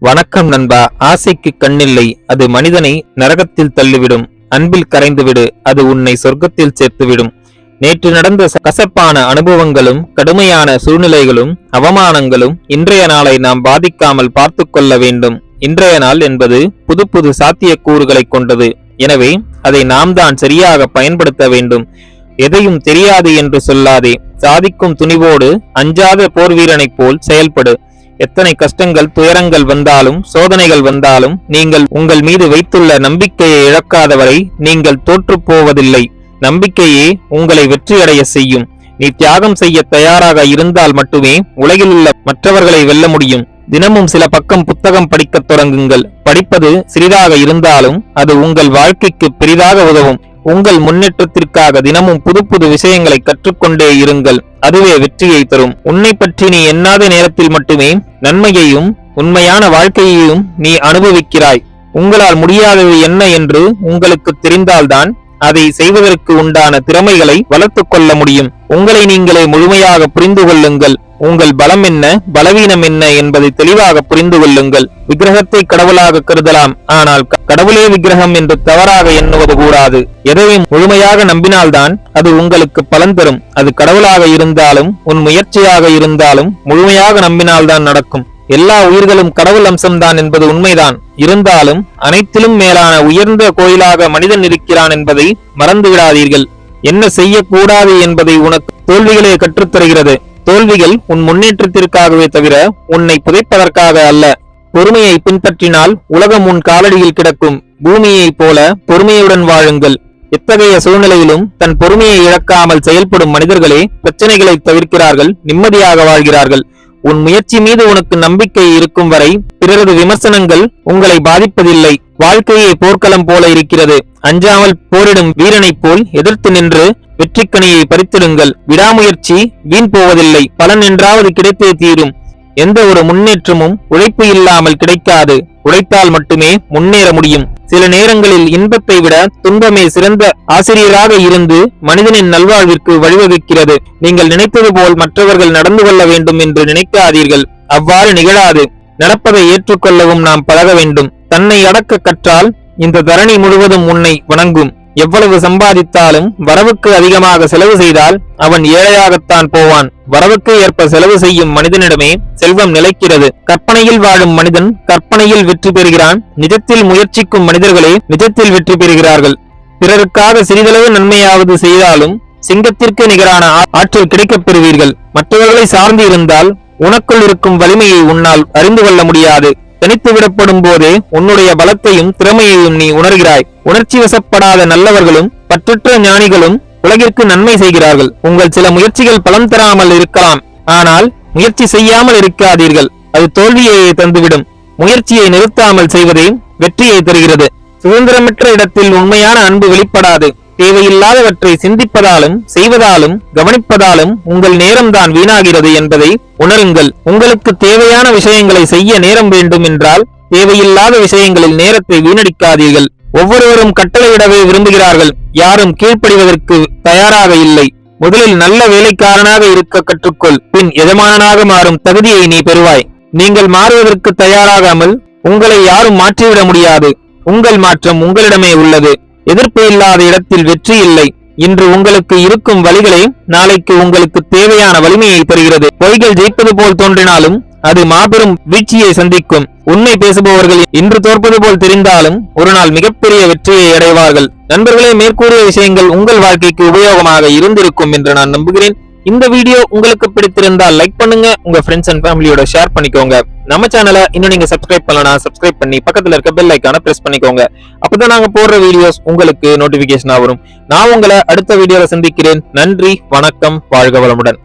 வணக்கம் நண்பா. ஆசைக்கு கண்ணில்லை. அது மனிதனை நரகத்தில் தள்ளிவிடும். அன்பில் கரைந்துவிடு. அது உன்னை சொர்க்கத்தில் சேர்த்துவிடும். நேற்று நடந்த கசப்பான அனுபவங்களும் கடுமையான சூழ்நிலைகளும் அவமானங்களும் இன்றைய நாளை நாம் பாதிக்காமல் பார்த்து கொள்ள வேண்டும். இன்றைய நாள் என்பது புது புது சாத்தியக்கூறுகளை கொண்டது. எனவே அதை நாம் தான் சரியாக பயன்படுத்த வேண்டும். எதையும் தெரியாது என்று சொல்லாதே. சாதிக்கும் துணிவோடு அஞ்சாத போர் வீரனைப் போல் செயல்படு. எத்தனை கஷ்டங்கள் துயரங்கள் வந்தாலும் சோதனைகள் வந்தாலும் நீங்கள் உங்கள் மீது வைத்துள்ள நம்பிக்கையை இழக்காதவரை நீங்கள் தோற்றுப்போவதில்லை நம்பிக்கையே உங்களை வெற்றியடைய செய்யும். நீ தியாகம் செய்ய தயாராக இருந்தால் மட்டுமே உலகில் உள்ள மற்றவர்களை வெல்ல முடியும். தினமும் சில பக்கம் புத்தகம் படிக்கத் தொடங்குங்கள். படிப்பது சிறிதாக இருந்தாலும் அது உங்கள் வாழ்க்கைக்கு பெரிதாக உதவும். உங்கள் முன்னேற்றத்திற்காக தினமும் புது புது விஷயங்களை கற்றுக்கொண்டே இருங்கள். அதுவே வெற்றியை தரும். உன்னை பற்றி நீ எண்ணாத நேரத்தில் மட்டுமே நன்மையையும் உண்மையான வாழ்க்கையையும் நீ அனுபவிக்கிறாய். உங்களால் முடியாதது என்ன என்று உங்களுக்கு தெரிந்தால்தான் அதை செய்வதற்கு உண்டான திறமைகளை வளர்த்துக் கொள்ள முடியும். உங்களை நீங்களே முழுமையாக புரிந்து கொள்ளுங்கள். உங்கள் பலம் என்ன பலவீனம் என்ன என்பதை தெளிவாக புரிந்து கொள்ளுங்கள் விக்கிரகத்தை கடவுளாக கருதலாம். ஆனால் க- கடவுளே விக்கிரகம் என்று தவறாக எண்ணுவது கூடாது. எதையும் முழுமையாக நம்பினால்தான் அது உங்களுக்கு பலன் தரும். அது கடவுளாக இருந்தாலும் உன் முயற்சியாக இருந்தாலும் முழுமையாக நம்பினால்தான் நடக்கும். எல்லா உயிர்களும் கடவுள் அம்சம்தான் என்பது உண்மைதான். இருந்தாலும் அனைத்திலும் மேலான உயர்ந்த கோயிலாக மனிதன் இருக்கிறான் என்பதை மறந்து விடாதீர்கள் என்ன செய்யக்கூடாது என்பதை உனக்கு தோல்விகளே கற்றுத்தருகிறது. தோல்விகள் உன் முன்னேற்றத்திற்காகவே தவிர உன்னை புதைப்பதற்காக அல்ல. பொறுமையை பின்பற்றினால் உலகம் உன் காலடியில் கிடக்கும். பூமியைப் போல பொறுமையுடன் வாழுங்கள். எத்தகைய சூழ்நிலையிலும் தன் பொறுமையை இழக்காமல் செயல்படும் மனிதர்களே பிரச்சனைகளை தவிர்க்கிறார்கள் நிம்மதியாக வாழ்கிறார்கள். உன் முயற்சி மீது உனக்கு நம்பிக்கை இருக்கும் வரை பிறரது விமர்சனங்கள் உங்களை பாதிப்பதில்லை. வாழ்க்கையே போர்க்களம் போல இருக்கிறது. அஞ்சாமல் போரிடும் வீரனைப் போல் எதிர்த்து நின்று வெற்றிக்கனியை பறித்திடுங்கள். விடாமுயற்சி வீண் போவதில்லை. பலன் என்றாவது கிடைத்தே தீரும். எந்த ஒரு முன்னேற்றமும் உழைப்பு இல்லாமல் கிடைக்காது. உழைத்தால் மட்டுமே முன்னேற முடியும். சில நேரங்களில் இன்பத்தை விட துன்பமே சிறந்த ஆசிரியராக இருந்து மனிதனின் நல்வாழ்விற்கு வழிவகுக்கிறது. நீங்கள் நினைத்தது போல் மற்றவர்கள் நடந்து கொள்ள வேண்டும் என்று நினைக்காதீர்கள். அவ்வாறு நிகழாது. நடப்பதை ஏற்றுக்கொள்ளவும் நாம் பழக வேண்டும். தன்னை அடக்க கற்றால் இந்த தரணி முழுவதும் உன்னை வணங்கும். எவ்வளவு சம்பாதித்தாலும் வரவுக்கு அதிகமாக செலவு செய்தால் அவன் ஏழையாகத்தான் போவான். வரவுக்கு ஏற்ப செலவு செய்யும் மனிதனிடமே செல்வம் நிலைக்கிறது. கற்பனையில் வாழும் மனிதன் கற்பனையில் வெற்றி பெறுகிறான். நிஜத்தில் முயற்சிக்கும் மனிதர்களே நிஜத்தில் வெற்றி பெறுகிறார்கள். பிறருக்காக சிறிதளவு நன்மையாவது செய்தாலும் சிங்கத்திற்கு நிகரான ஆ- ஆற்றல் கிடைக்கப் பெறுவீர்கள். மற்றவர்களை சார்ந்து இருந்தால் உனக்குள் இருக்கும் வலிமையை உன்னால் அறிந்து கொள்ள முடியாது. தனித்து விடப்படும் போதே உன்னுடைய பலத்தையும் திறமையையும் நீ உணர்கிறாய். உணர்ச்சி வசப்படாத நல்லவர்களும் பற்றற்ற ஞானிகளும் உலகிற்கு நன்மை செய்கிறார்கள். உங்கள் சில முயற்சிகள் பலம் தராமல் இருக்கலாம். ஆனால் முயற்சி செய்யாமல் இருக்காதீர்கள். அது தோல்வியையே தந்துவிடும். முயற்சியை நிறுத்தாமல் செய்வதே வெற்றியை தருகிறது. சுதந்திரமற்ற இடத்தில் உண்மையான அன்பு வெளிப்படாது. தேவையில்லாதவற்றை சிந்திப்பதாலும் செய்வதாலும் கவனிப்பதாலும் உங்கள் நேரம்தான் வீணாகிறது என்பதை உணருங்கள். உங்களுக்கு தேவையான விஷயங்களை செய்ய நேரம் வேண்டும் என்றால் தேவையில்லாத விஷயங்களில் நேரத்தை வீணடிக்காதீர்கள். ஒவ்வொருவரும் கட்டளையிடவே விரும்புகிறார்கள். யாரும் கீழ்ப்படிவதற்கு தயாராக இல்லை. முதலில் நல்ல வேலைக்காரனாக இருக்க கற்றுக்கொள். பின் எஜமானனாக மாறும் தகுதியை நீ பெறுவாய். நீங்கள் மாறுவதற்கு தயாராகாமல் உங்களை யாரும் மாற்றிவிட முடியாது. உங்கள் மாற்றம் உங்களிடமே உள்ளது. எதிர்ப்பு இல்லாத இடத்தில் வெற்றி இல்லை. இன்று உங்களுக்கு இருக்கும் வழிகளே நாளைக்கு உங்களுக்கு தேவையான வலிமையை தருகிறது. பொய்கள் ஜெயிப்பது போல் தோன்றினாலும் அது மாபெரும் வீழ்ச்சியை சந்திக்கும். உண்மை பேசுபவர்கள் இன்று தோற்பது போல் தெரிந்தாலும் ஒரு நாள் மிகப்பெரிய வெற்றியை அடைவார்கள். நண்பர்களே மேற்கூறிய விஷயங்கள் உங்கள் வாழ்க்கைக்கு உபயோகமாக இருந்திருக்கும் என்று நான் நம்புகிறேன். இந்த வீடியோ உங்களுக்கு பிடித்திருந்தால் லைக் பண்ணுங்க. உங்க ஃப்ரெண்ட்ஸ் அண்ட் ஃபேமிலியோட ஷேர் பண்ணிக்கோங்க. நம்ம சேனலை இன்னும் நீங்க சப்ஸ்கிரைப் பண்ணலாம் சப்ஸ்கிரைப் பண்ணி பக்கத்துல இருக்க பெல் ஐக்கான பிரஸ் பண்ணிக்கோங்க. அப்பதான் நாங்க போடுற வீடியோஸ் உங்களுக்கு நோட்டிபிகேஷனா வரும். நான் உங்களை அடுத்த வீடியோல சந்திக்கிறேன். நன்றி வணக்கம் வாழ்க வளமுடன்.